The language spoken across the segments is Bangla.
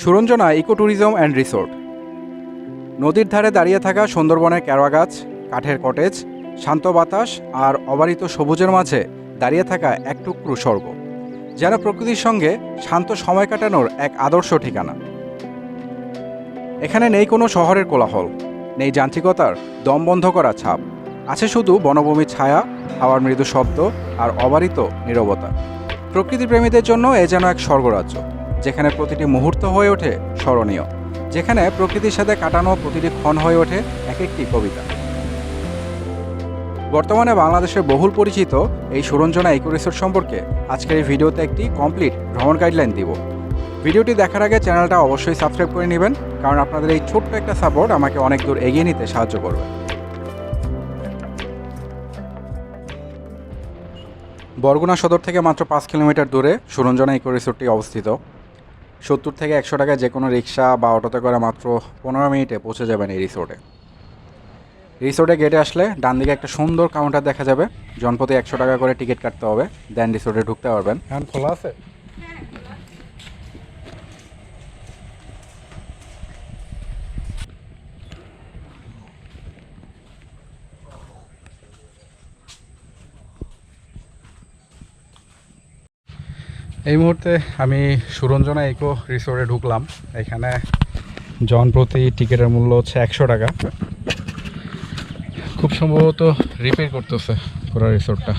Suranjana eco tourism and resort. নদীর ধারে দাঁড়িয়ে থাকা সুন্দরবনের ক্যারোয়া গাছ, কাঠের কটেজ, শান্ত বাতাস আর অবারিত সবুজের মাঝে দাঁড়িয়ে থাকা এক টুকরো স্বর্গ, যেন প্রকৃতির সঙ্গে শান্ত সময় কাটানোর এক আদর্শ ঠিকানা। এখানে নেই কোনো শহরের কোলাহল, নেই যান্ত্রিকতার দম বন্ধ করা ছাপ, আছে শুধু বনভূমির ছায়া, হাওয়ার মৃদু শব্দ আর অবারিত নীরবতা। প্রকৃতিপ্রেমীদের জন্য এ যেন এক স্বর্গরাজ্য। যেখানে প্রতিটি মুহূর্ত হয়ে ওঠে স্মরণীয়, যেখানে প্রকৃতির সাথে কাটানো প্রতিটি ক্ষণ হয়ে ওঠে এক একটি কবিতা। বর্তমানে বাংলাদেশের বহুল পরিচিত এই সুরঞ্জনা ইকো রিসোর্ট সম্পর্কে আজকের এই ভিডিওতে একটি কমপ্লিট ভ্রমণ গাইডলাইন দিব। ভিডিওটি দেখার আগে চ্যানেলটা অবশ্যই সাবস্ক্রাইব করে নেবেন, কারণ আপনাদের এই ছোট্ট একটা সাপোর্ট আমাকে অনেক দূর এগিয়ে নিতে সাহায্য করবে। বরগুনা সদর থেকে মাত্র পাঁচ কিলোমিটার দূরে সুরঞ্জনা ইকো রিসোর্টটি অবস্থিত। সত্তর থেকে একশো টাকায় যে কোনো রিক্সা বা অটোতে করে মাত্র পনেরো মিনিটে পৌঁছে যাবেন এই রিসোর্টে। রিসোর্টে গেটে আসলে ডান দিকে একটা সুন্দর কাউন্টার দেখা যাবে। জনপতি একশো টাকা করে টিকিট কাটতে হবে দেন রিসোর্টে ঢুকতে পারবেন। এখন খোলা আছে। এই মুহূর্তে আমি সুরঞ্জনা ইকো রিসোর্টে ঢুকলাম। এখানে জন প্রতি টিকিটের মূল্য হচ্ছে একশো টাকা। খুব সম্ভবত রিপেয়ার করতেছে পুরো রিসোর্টটা।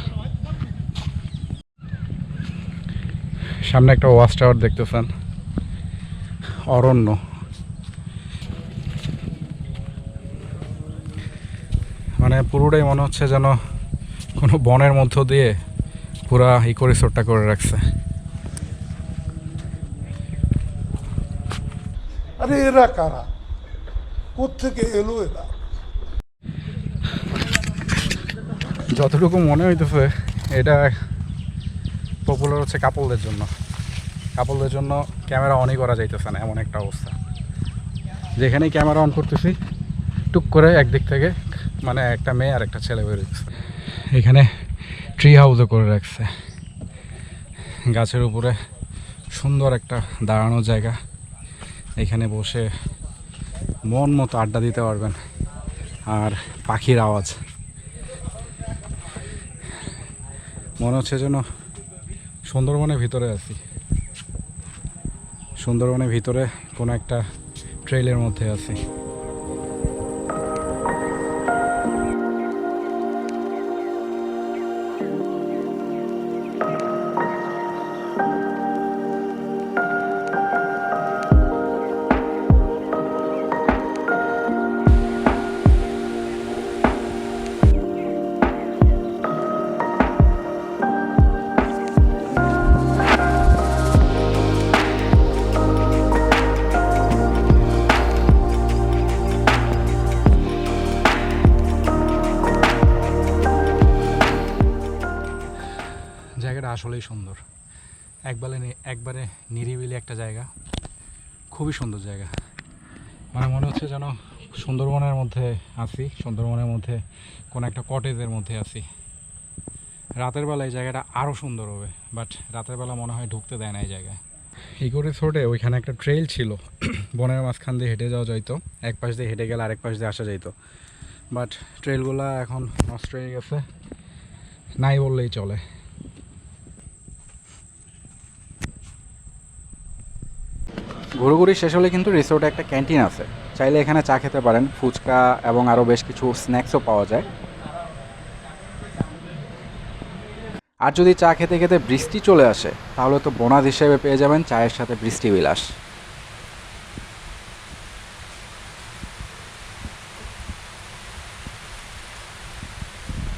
সামনে একটা ওয়াচ টাওয়ার দেখতেছেন। অরণ্য। মানে পুরোটাই মনে হচ্ছে যেন কোনো বনের মধ্য দিয়ে পুরা ইকো রিসোর্টটা করে রাখছে। আরে এরা কারা? কোত্থেকে এলো এরা? যতটুকু মনে হইতেছে, এটা পপুলার হচ্ছে কাপলদের জন্য। কাপলদের জন্য ক্যামেরা অনই করা যাইতেছে না, এমন একটা অবস্থা। যেখানেই ক্যামেরা অন করতেছি, টুক করে একদিক থেকে মানে একটা মেয়ে আর একটা ছেলে বেরোচ্ছে এখানে ট্রি হাউসও করে রাখছে। গাছের উপরে সুন্দর একটা দাঁড়ানোর জায়গা। এখানে বসে মন মতো আড্ডা দিতে পারবেন। আর পাখির আওয়াজ। মনে হচ্ছে যেন সুন্দরবনের ভিতরে আছি। সুন্দরবনের ভিতরে কোনো একটা ট্রেলের মধ্যে আছি। আসলেই সুন্দর। একবারে একবারে নিরিবিলি একটা জায়গা। খুবই সুন্দর জায়গা। মানে মনে হচ্ছে যেন সুন্দরবনের মধ্যে আছি, সুন্দরবনের মধ্যে কোনো একটা কটেজের মধ্যে আছি। রাতের বেলা এই জায়গাটা আরও সুন্দর হবে বাট রাতের বেলা মনে হয় ঢুকতে দেয় না এই জায়গায়। ইকো রিসোর্টে ওইখানে একটা ট্রেল ছিল। বনের মাঝখান দিয়ে হেঁটে যাওয়া যাইতো। এক পাশ দিয়ে হেঁটে গেলে আরেক পাশ দিয়ে আসা যাইতো। বাট ট্রেলগুলো এখন নষ্ট হয়ে গেছে। নাই বললেই চলে। ঘুরোঘুরি শেষ হলে কিন্তু রিসোর্টে একটা ক্যান্টিন আছে। চাইলে এখানে চা খেতে পারেন, ফুচকা এবং আরও বেশ কিছু স্ন্যাক্সও পাওয়া যায়। আর যদি চা খেতে খেতে বৃষ্টি চলে আসে, তাহলে তো বোনাস হিসেবে পেয়ে যাবেন চায়ের সাথে বৃষ্টি বিলাস।